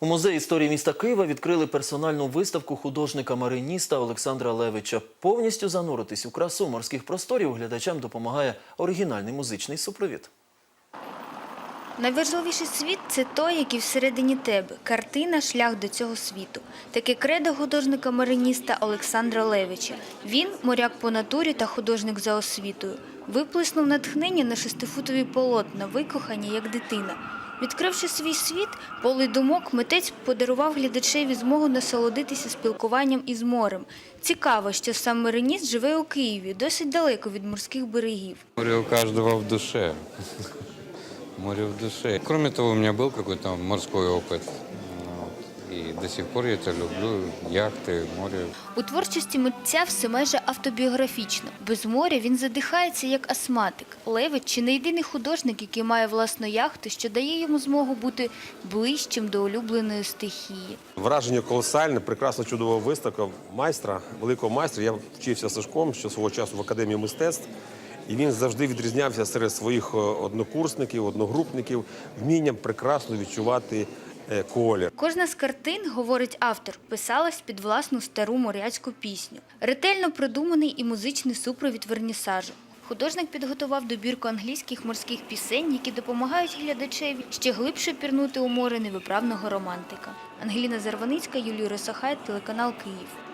У музеї історії міста Києва відкрили персональну виставку художника-мариніста Олександра Левича. Повністю зануритись у красу морських просторів глядачам допомагає оригінальний музичний супровід. Найважливіший світ це той, який всередині тебе. Картина шлях до цього світу. Таке кредо художника-мариніста Олександра Левича. Він моряк по натурі та художник за освітою. Виплеснув натхнення на шестифутові полотна, викохані як дитина. Відкривши свій світ, полий думок, митець подарував глядачеві змогу насолодитися спілкуванням із морем. Цікаво, що сам мариніст живе у Києві, досить далеко від морських берегів. Море у кожного в душе. Море в душе. Кроме того, у меня был какой-то морской опыт. И до сих пор я это люблю. Яхты, море. У творчості митця все майже автобіографічно. Без моря він задихається як астматик. Левич чи не єдиний художник, який має власну яхту, що дає йому змогу бути ближчим до улюбленої стихії. Враження колосальне, прекрасна чудова виставка майстра, великого майстра. Я вчився Сашком ще свого часу в академії мистецтв. І він завжди відрізнявся серед своїх е, однокурсників, одногрупників вмінням прекрасно відчувати колір. Кожна з картин, говорить автор, писалась під власну стару моряцьку пісню. Ретельно продуманий і музичний супровід вернісажу. Художник підготував добірку англійських морських пісень, які допомагають глядачеві ще глибше пірнути у море невиправного романтика. Ангеліна Зарваницька, Юлія Росохай, телеканал Київ.